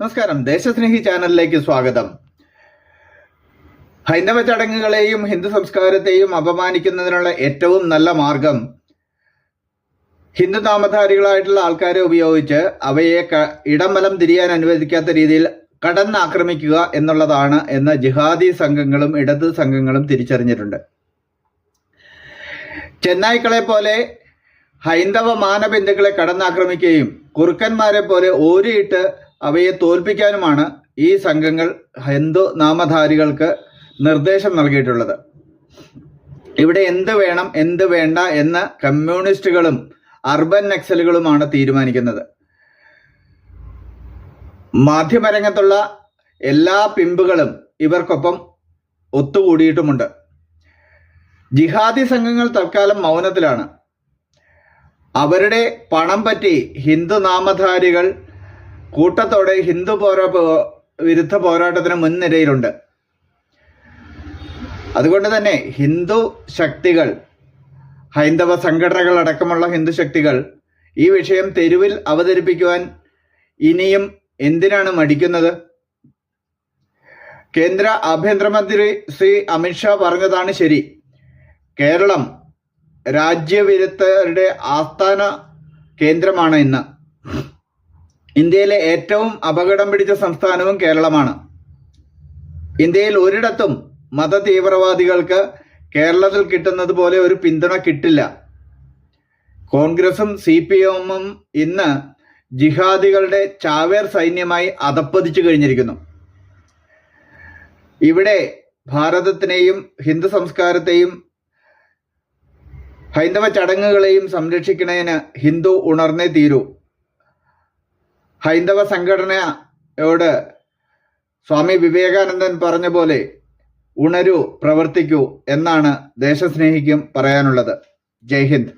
നമസ്കാരം. ദേശസ്നേഹി ചാനലിലേക്ക് സ്വാഗതം. ഹൈന്ദവ ചടങ്ങുകളെയും ഹിന്ദു സംസ്കാരത്തെയും അപമാനിക്കുന്നതിനുള്ള ഏറ്റവും നല്ല മാർഗം ഹിന്ദു നാമധാരികളായിട്ടുള്ള ആൾക്കാരെ ഉപയോഗിച്ച് അവയെ ഇടംബലം തിരിയാൻ അനുവദിക്കാത്ത രീതിയിൽ കടന്നാക്രമിക്കുക എന്നുള്ളതാണ് എന്ന് ജിഹാദി സംഘങ്ങളും ഇടത് സംഘങ്ങളും തിരിച്ചറിഞ്ഞിട്ടുണ്ട്. ചെന്നായ്ക്കളെ പോലെ ഹൈന്ദവ മാനബിന്ദുക്കളെ കടന്നാക്രമിക്കുകയും കുറുക്കന്മാരെ പോലെ ഓരിയിട്ട് അവയെ തോൽപ്പിക്കാനുമാണ് ഈ സംഘങ്ങൾ ഹിന്ദു നാമധാരികൾക്ക് നിർദ്ദേശം നൽകിയിട്ടുള്ളത്. ഇവിടെ എന്ത് വേണം എന്ത് വേണ്ട എന്ന് കമ്മ്യൂണിസ്റ്റുകളും അർബൻ നക്സലുകളുമാണ് തീരുമാനിക്കുന്നത്. മാധ്യമരംഗത്തുള്ള എല്ലാ പിമ്പുകളും ഇവർക്കൊപ്പം ഒത്തുകൂടിയിട്ടുമുണ്ട്. ജിഹാദി സംഘങ്ങൾ തൽക്കാലം മൗനത്തിലാണ്. അവരുടെ പണം പറ്റി ഹിന്ദു നാമധാരികൾ കൂട്ടത്തോടെ ഹിന്ദു പോരാ വിരുദ്ധ പോരാട്ടത്തിന് മുൻനിരയിലുണ്ട്. അതുകൊണ്ട് തന്നെ ഹിന്ദു ശക്തികൾ ഹൈന്ദവ സംഘടനകൾ അടക്കമുള്ള ഹിന്ദു ശക്തികൾ ഈ വിഷയം തെരുവിൽ അവതരിപ്പിക്കുവാൻ ഇനിയും എന്തിനാണ് മടിക്കുന്നത്? കേന്ദ്ര ആഭ്യന്തരമന്ത്രി ശ്രീ അമിത്ഷാ പറഞ്ഞതാണ് ശരി. കേരളം രാജ്യവിരുദ്ധരുടെ ആസ്ഥാന കേന്ദ്രമാണ് ഇന്ന്. ഇന്ത്യയിലെ ഏറ്റവും അപകടം പിടിച്ച സംസ്ഥാനവും കേരളമാണ്. ഇന്ത്യയിൽ ഒരിടത്തും മത തീവ്രവാദികൾക്ക് കേരളത്തിൽ കിട്ടുന്നത് പോലെ ഒരു പിന്തുണ കിട്ടില്ല. കോൺഗ്രസും സി പി എമ്മും ഇന്ന് ജിഹാദികളുടെ ചാവേർ സൈന്യമായി അധപ്പതിച്ചു കഴിഞ്ഞിരിക്കുന്നു. ഇവിടെ ഭാരതത്തിനെയും ഹിന്ദു സംസ്കാരത്തെയും ഹൈന്ദവ ചടങ്ങുകളെയും സംരക്ഷിക്കുന്നതിന് ഹിന്ദു ഉണർന്നേ തീരൂ. ഹൈന്ദവ സംഘടനയോട് സ്വാമി വിവേകാനന്ദൻ പറഞ്ഞ പോലെ ഉണരൂ പ്രവർത്തിക്കൂ എന്നാണ് ദേശസ്നേഹിക്കും പറയാനുള്ളത്. ജയ് ഹിന്ദ്.